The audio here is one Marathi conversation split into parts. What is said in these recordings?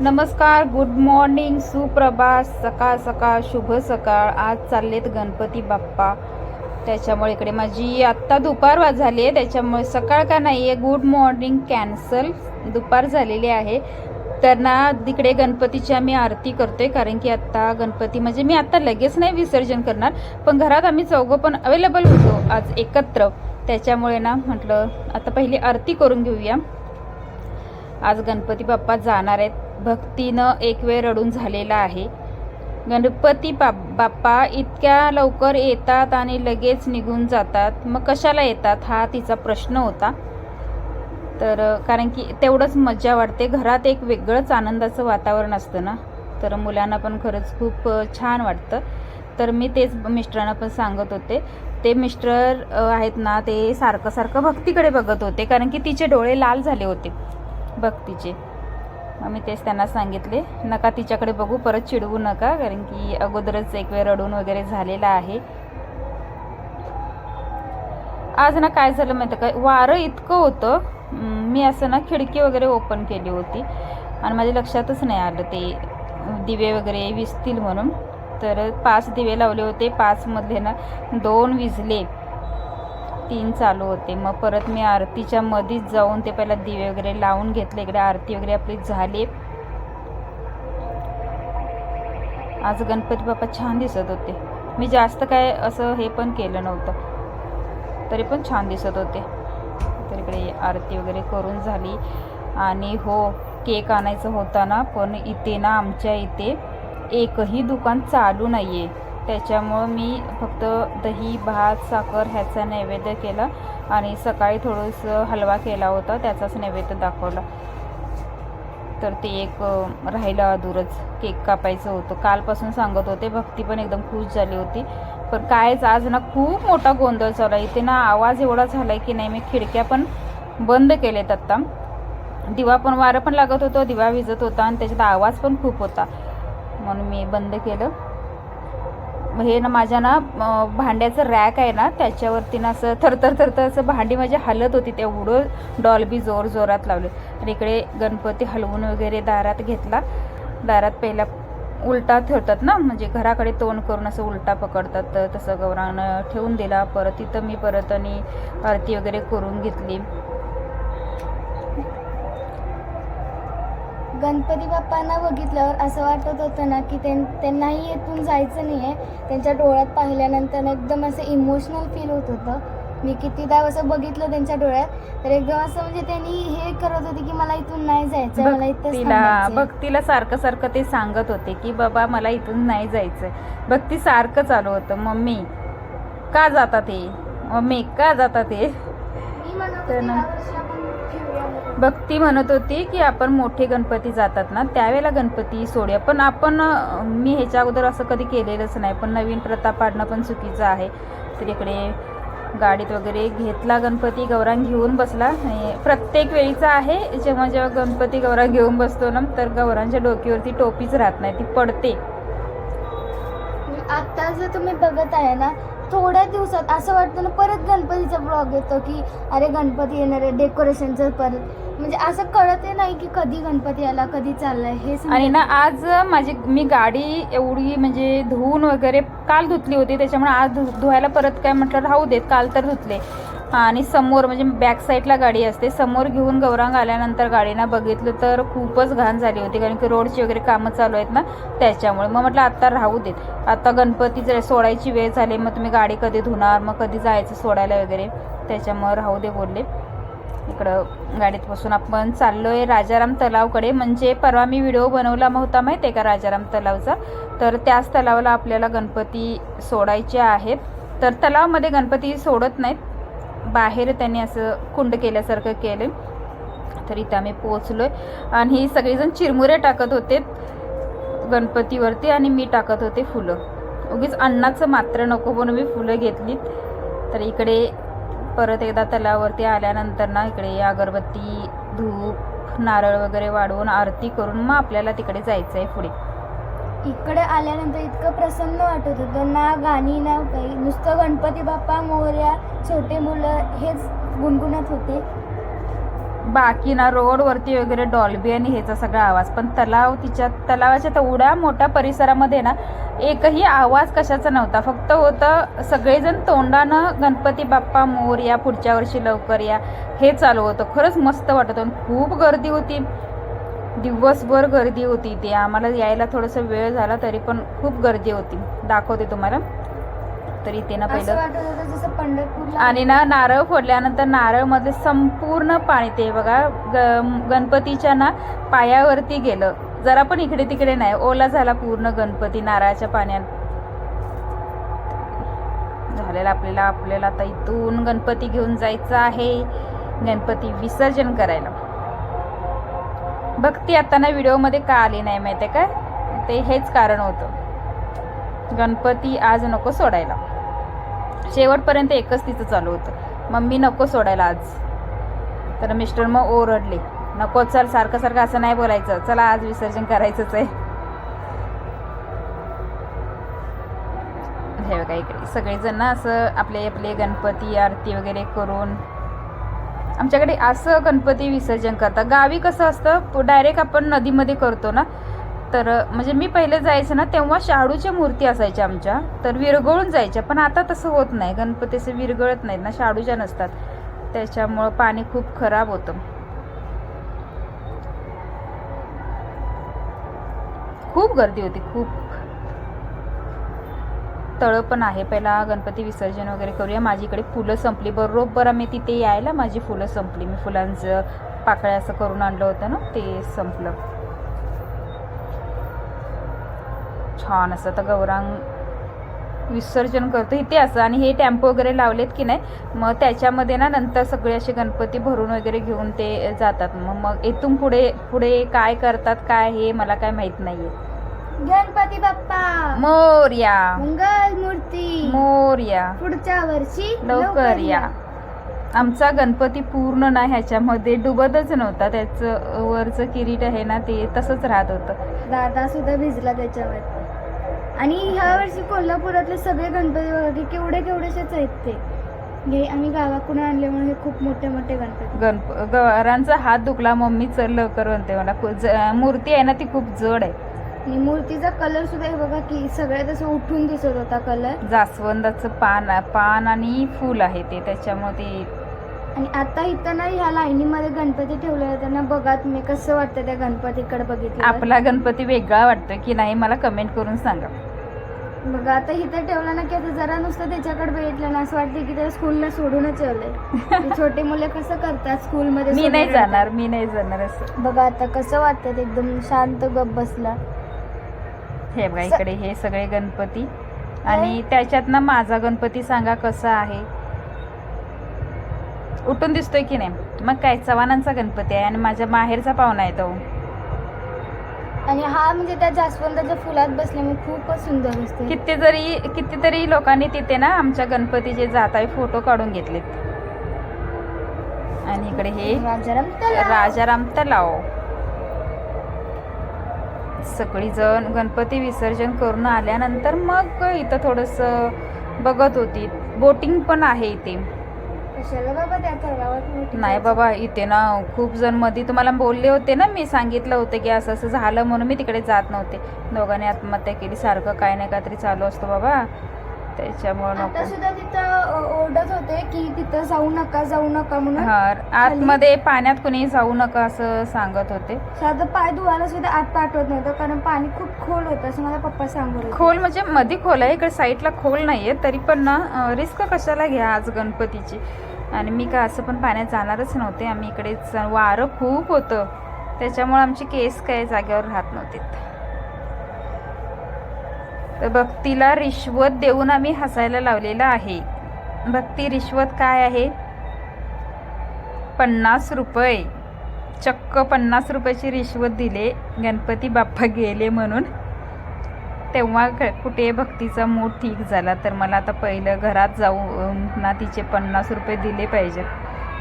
नमस्कार गुड मॉर्निंग सुप्रभात सकाळ सकाळ शुभ सकाळ. आज चाललेत गणपती बाप्पा. त्याच्यामुळे इकडे माझी आत्ता दुपार झाली आहे. त्याच्यामुळे सकाळ का नाही आहे गुड मॉर्निंग कॅन्सल दुपार झालेली आहे. तर ना तिकडे गणपतीची आम्ही आरती करतोय कारण की आत्ता गणपती म्हणजे मी आत्ता लगेच नाही विसर्जन करणार पण घरात आम्ही चौघं पण अवेलेबल होतो आज एकत्र. त्याच्यामुळे ना म्हटलं आता पहिली आरती करून घेऊया. आज गणपती बाप्पा जाणार आहेत. भक्तीनं एक वेळ रडून झालेला आहे. गणपती बाप बाप्पा इतक्या लवकर येतात आणि लगेच निघून जातात. मग कशाला येतात हा तिचा प्रश्न होता. तर कारण की तेवढंच मजा वाटते. घरात एक वेगळंच आनंदाचं वातावरण असतं ना. तर मुलांना पण खरंच खूप छान वाटतं. तर मी तेच मिस्टरांना पण सांगत होते. ते मिस्टर आहेत ना ते सारखं सारखं भक्तीकडे बघत होते. कारण की तिचे डोळे लाल झाले होते भक्तीचे. मग मी तेच त्यांना सांगितले नका तिच्याकडे बघू परत चिडवू नका कारण की अगोदरच एक वेळ रडून वगैरे झालेला आहे. आज ना काय झालं माहिती काय वारं इतकं होतं मी असं ना खिडकी वगैरे ओपन केली होती आणि माझ्या लक्षातच नाही आलं ते दिवे वगैरे विजतील म्हणून. तर पाच दिवे लावले होते पाचमधले ना दोन विजले तीन चालू होते. मग परत मी आरतीच्या मध्येच जाऊन ते पहिला दिवे वगैरे लावून घेतले. इकडे आरती वगैरे आपली झाली. आज गणपती बाप्पा छान दिसत होते. मी जास्त काय असं हे पण केलं नव्हतं. तरी पण छान दिसत होते. तर इकडे आरती वगैरे करून झाली. आणि हो केक आणायचं होता ना पण इथे ना आमच्या इथे एकही दुकान चालू नाही आहे त्याच्यामुळं मी फक्त दही भात साखर ह्याचा नैवेद्य केला आणि सकाळी थोडंसं हलवा केला होता त्याचाच नैवेद्य दाखवला. तर ते एक राहिलं अधूरच. केक कापायचं होतं. कालपासून सांगत होते भक्ती पण एकदम खुश झाली होती. पण कायच आज ना खूप मोठा गोंधळ चालला आहे. इथे ना आवाज एवढा झाला आहे की नाही मी खिडक्या पण बंद केलेत आत्ता. दिवा पण वारं पण लागत होतं दिवा विजत होता आणि त्याच्यात आवाज पण खूप होता. म्हणून मी बंद केलं. हे ना माझ्या ना भांड्याचं रॅक आहे ना त्याच्यावरती ना असं थरथर थरथर असं भांडी माझी हलत होती. तेवढं डॉलबी जोर जोरात लावले. आणि इकडे गणपती हलवून वगैरे दारात घेतला. दारात पहिला उलटा ठेवतात ना म्हणजे घराकडे तोंड करून असं उलटा पकडतात. तर तसं गौरानं ठेवून दिला. परत तिथं मी परत आणि आरती वगैरे करून घेतली. गणपती बाप्पांना बघितल्यावर असं वाटत होतं ना की त्यां त्यांनाही येथून जायचं नाही आहे त्यांच्या डोळ्यात पाहिल्यानंतर एकदम असं इमोशनल फील होत होतं. मी कितीदा असं बघितलं त्यांच्या डोळ्यात. तर एकदम असं म्हणजे त्यांनी हे करत होते की मला इथून नाही जायचं मला इथेच भक्तीला सारखं सारखं ते सांगत होते की बाबा मला इथून नाही जायचं भक्ती सारखं चालू होतं. मम्मी का जातात हे मम्मी का जातात हे मी भक्ती म्हणत होती की आपण मोठे गणपती जातात ना त्यावेळेला गणपती सोडूया. पण आपण मी ह्याच्या अगोदर असं कधी केलेलंच नाही पण नवीन प्रथा पाडणं पण चुकीचं आहे. तर इकडे गाडीत वगैरे घेतला गणपती गौरांग घेऊन बसला. प्रत्येक वेळीचा आहे जेव्हा जेव्हा गणपती गौरांग घेऊन बसतो ना तर गौरांच्या डोक्यावरती टोपीच राहत नाही ती पडते. आता जर तुम्ही बघत आहे ना थोड्या दिवसात असं वाटतं ना परत गणपतीचा ब्लॉग येतो की अरे गणपती येणार आहे डेकोरेशनचं परत. म्हणजे असं कळत नाही की कधी गणपती आला कधी चाललाय हे समजत आणि ना आज माझी मी गाडी एवढी म्हणजे धुवून वगैरे काल धुतली होती त्याच्यामुळे आज धु धुवायला परत काय म्हटलं राहू देत काल तर धुतले. आणि समोर म्हणजे बॅक साईडला गाडी असते. समोर घेऊन गौरांग आल्यानंतर गाडीना बघितलं तर खूपच घाण झाली होती कारण की रोडची वगैरे कामं चालू आहेत ना त्याच्यामुळे. मग म्हटलं आत्ता राहू देत. आत्ता गणपती जर सोडायची वेळ झाली मग तुम्ही गाडी कधी धुणार मग कधी जायचं सोडायला वगैरे? त्याच्यामुळे राहू दे बोलले. इकडं गाडीत बसून आपण चाललोय राजाराम तलावकडे. म्हणजे परवा मी व्हिडिओ बनवला होता माहिती आहे का राजाराम तलावचा? तर त्याच तलावाला आपल्याला गणपती सोडायचे आहेत. तर तलावामध्ये गणपती सोडत नाहीत. बाहेर त्यांनी असं कुंड केल्यासारखं केलं तर इथं आम्ही पोचलोय आणि ही सगळेजण चिरमुरे टाकत होते गणपतीवरती आणि मी टाकत होते फुलं. उगीच अन्नाचं मात्र नको म्हणून मी फुलं घेतलीत. तर इकडे परत एकदा तलावावरती आल्यानंतर ना इकडे अगरबत्ती धूप नारळ वगैरे वाढवून आरती करून मग आपल्याला तिकडे जायचं आहे पुढे. इकडे आल्यानंतर इतकं प्रसन्न वाटत होतं. ना गाणी ना काही. नुसतं गणपती बाप्पा मोर्या छोटे मुलं हेच गुणगुणत होते. बाकी ना रोडवरती वगैरे डॉल्बी आणि ह्याचा सगळा आवाज. पण तलाव तिच्या तलावाच्या तेवढ्या मोठ्या परिसरामध्ये ना एकही आवाज कशाचा नव्हता. फक्त होतं सगळेजण तोंडानं गणपती बाप्पा मोर या पुढच्या वर्षी लवकर या. हे चालू होतं. खरंच मस्त वाटत खूप गर्दी होती. दिवसभर गर्दी होती इथे. आम्हाला यायला थोडासा वेळ झाला तरी पण खूप गर्दी होती. दाखवते तुम्हाला. तरी इथे ना पहिलं आणि ना नारळ फोडल्यानंतर नारळमध्ये संपूर्ण पाणी ते बघा ग गणपतीच्या ना पायावरती गेलं. जरा पण इकडे तिकडे नाही. ओला झाला पूर्ण गणपती नारळाच्या पाण्यात. झालेला आपल्याला आपल्याला आता इथून गणपती घेऊन जायचं आहे. गणपती विसर्जन करायला. भक्ती आता ना व्हिडिओमध्ये का आली नाही माहिती आहे काय? ते हेच कारण होतं. गणपती आज नको सोडायला. शेवटपर्यंत एकच तिचं चालू होतं. मम्मी नको सोडायला आज. तर मिस्टर मग ओरडले. नको चल सारखं सारखं असं नाही बोलायचं. चला आज विसर्जन करायचंच आहे. हे बघा इकडे. सगळेजण ना असं आपले आपले गणपती आरती वगैरे करून आमच्याकडे असं गणपती विसर्जन करतात. गावी कसं असतं डायरेक्ट आपण नदीमध्ये करतो ना. तर म्हणजे मी पहिले जायचं ना तेव्हा शाडूच्या मूर्ती असायच्या आमच्या. तर विरघळून जायच्या पण आता तसं होत नाही. गणपती असं विरघळत नाहीत ना शाडूच्या नसतात. त्याच्यामुळं पाणी खूप खराब होतं. खूप गर्दी होती खूप तळं पण आहे. पहिला गणपती विसर्जन वगैरे करूया. माझी इकडे फुलं संपली. बरोबर आम्ही तिथे यायला माझी फुलं संपली. मी फुलांचं पाकळ्या असं करून आणलं होतं ना ते संपलं. छान असं. तर गौरांग विसर्जन करतो. इथे असं. आणि हे टेम्पो वगैरे लावलेत की नाही मग त्याच्यामध्ये ना नंतर सगळे असे गणपती भरून वगैरे घेऊन ते जातात. मग मग इथून पुढे पुढे काय करतात काय हे मला काय माहीत नाही आहे गणपती बाप्पा. मोर्या. मंगल मूर्ती मोर्या. पुढच्या वर्षी लवकर या. आमचा गणपती पूर्ण ना ह्याच्यामध्ये डुबतच नव्हता. त्याचं वरचं किरीट आहे ना ते तसंच राहत होतं. दादा सुद्धा भिजला त्याच्यावर. आणि ह्या वर्षी कोल्हापुरातले सगळे गणपती बघा की केवढे केवढेसेच आहेत ते. हे आम्ही गावाकडून आणल्यामुळे हे खूप मोठे मोठे गणपती. गणप गवारांचा हात दुखला मम्मी चल लवकर म्हणते मला. मूर्ती आहे ना ती खूप जड आहे. आणि मूर्तीचा कलर सुद्धा हे बघा की सगळ्यात असं उठून दिसत होता कलर जास्वंदाचं पान पान आणि फूल आहे ते त्याच्यामुळे ते आणि आता इथं ना ह्या लाईनीमध्ये गणपती ठेवले होते ना बघा तुम्ही कसं वाटतं त्या गणपतीकडे बघितलं आपला गणपती वेगळा वाटतोय की नाही मला कमेंट करून सांगा. बघा आता इथं ठेवलं ना की आता जरा नुसतं त्याच्याकडे बघितलं ना असं वाटतं की त्या स्कूलला सोडूनच ठेवलंय ते छोटे मुलं कसं करतात स्कूलमध्ये मी नाही. जाणार मी नाही जाणार असं. बघा आता कसं वाटतं एकदम शांत गप बसला. हे बघा इकडे हे सगळे गणपती. आणि त्याच्यात ना माझा गणपती सांगा कसा आहे? उठून दिसतोय की नाही? मग काय चव्हाणांचा गणपती आहे आणि माझ्या माहेरचा पाहुणा आहे तो. आणि हा म्हणजे त्या जास्वंदाच्या फुलात बसल्यामुळे खूपच सुंदर दिसते किती जरी कितीतरी लोकांनी तिथे ना आमच्या गणपतीचे जातावे फोटो काढून घेतलेत. आणि इकडे हे राजाराम तलाव. राजाराम तलाव सगळी जण गणपती विसर्जन करून आल्यानंतर मग इथं थोडस बघत होती. बोटिंग पण आहे इथे. नाही बाबा इथे ना खूप जणमध्ये तुम्हाला बोलले होते ना मी सांगितलं होतं की असं असं झालं म्हणून मी तिकडे जात नव्हते. दोघांनी आत्महत्या केली सारखं काय नाही काहीतरी चालू असतो बाबा. त्याच्यामुळं आता नको सुद्धा तिथं ओरडत होते की तिथं जाऊ नका जाऊ नका म्हणून. हा आतमध्ये पाण्यात कुणी जाऊ नका असं सांगत होते. साधं पाय धुवायला सुद्धा आत पाठवत नव्हतं कारण पाणी खूप खोल होतं असं मला पप्पा सांगत होते. खोल म्हणजे मध्ये खोल आहे इकडे साईडला खोल नाहीये तरी पण ना रिस्क कशाला घ्या आज गणपतीची. आणि मी का असं पण पाण्यात जाणारच नव्हते आम्ही इकडेच वारं खूप होतं. त्याच्यामुळे आमचे केस काय जागेवर राहत नव्हते तर भक्तीला रिश्वत देऊन आम्ही हसायला लावलेलं आहे. भक्ती रिश्वत काय आहे? पन्नास रुपये. चक्क पन्नास रुपयाची रिश्वत दिले. गणपती बाप्पा गेले म्हणून. तेव्हा क- कुठे भक्तीचा मूड ठीक झाला तर मला आता पहिलं घरात जाऊन ना तिचे पन्नास रुपये दिले पाहिजेत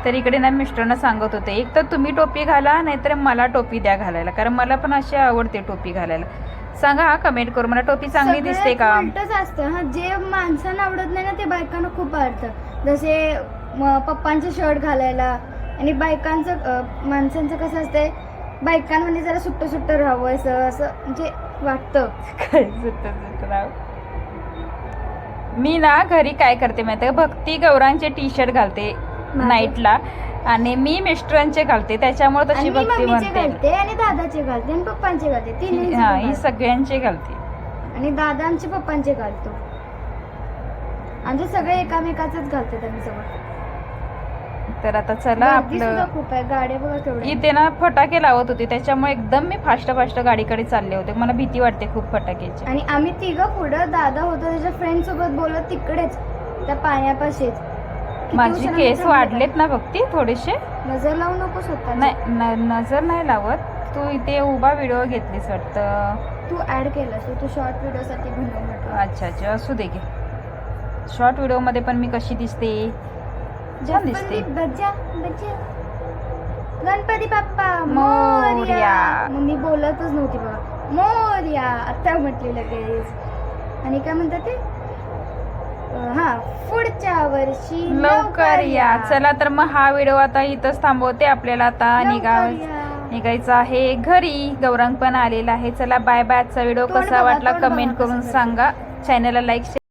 तर इकडे ना मिस्टरनं सांगत होते एक तर तुम्ही टोपी घाला नाहीतर मला टोपी द्या घालायला. कारण मला पण अशी आवडते टोपी घालायला. सांगा हा कमेंट करू. मला टोपी चांगली दिसते का? उलटंच असतं. हा जे माणसांना आवडत नाही ना ते बायकांना खूप आवडतं. जसे पप्पांचे शर्ट घालायला आणि बायकांचं माणसांचं कसं असतंय बायकांमध्ये जरा सुट्ट सुट्ट राहावं असं असं म्हणजे वाटतं. काय सुट्ट सुट्ट. मी ना घरी काय करते माहिती भक्ती गौरांचे टी शर्ट घालते? नाईटला आणि मी मिस्टरांचे घालते त्याच्यामुळे तशी भक्ती म्हणते घालते आणि दादाचे घालते आणि पप्पांचे घालते. तिन्ही हा ही सगळ्यांचे घालते. आणि दादा आमचे पप्पांचे घालतो. आमचे सगळे एकामेकाचेच घालतात आम्ही सगळं. तर आता चला आपलं खूप आहे गाड्या बघा इथे ना फटाके लावत होते त्याच्यामुळे एकदम मी फास्ट फास्ट गाडीकडे चालले होते. मला भीती वाटते खूप फटाक्याची. आणि आम्ही तिघं पुढं दादा होतो त्याच्या फ्रेंड सोबत बोलत तिकडेच त्या पाण्यापाशीच. माझी केस वाढलेत ना भक्ती थोडेसे. नजर लावू नको स्वतः नाही न- नजर नाही लावत. तू इथे उभा व्हिडिओ घेतलीस वाटतं. तू ऍड केलास तू शॉर्ट व्हिडिओ साठी बनवून अच्छा अच्छा असू दे की. शॉर्ट व्हिडिओमध्ये पण मी कशी दिसते? छान दिसते. गणपती बाप्पा मोरया. मी बोलतच नव्हती बघा. मोरया. आता म्हटली लगेच. आणि काय म्हणतात ते? हा पुढच्या वर्षी लवकर या. चला तर मग हा व्हिडिओ आता इथंच थांबवते आपल्याला आता. निघाव. निघायचं आहे घरी. गौरांग पण आलेला आहे. चला बाय बाय आजचा व्हिडिओ कसा वाटला कमेंट करून. सांगा. चॅनलला लाईक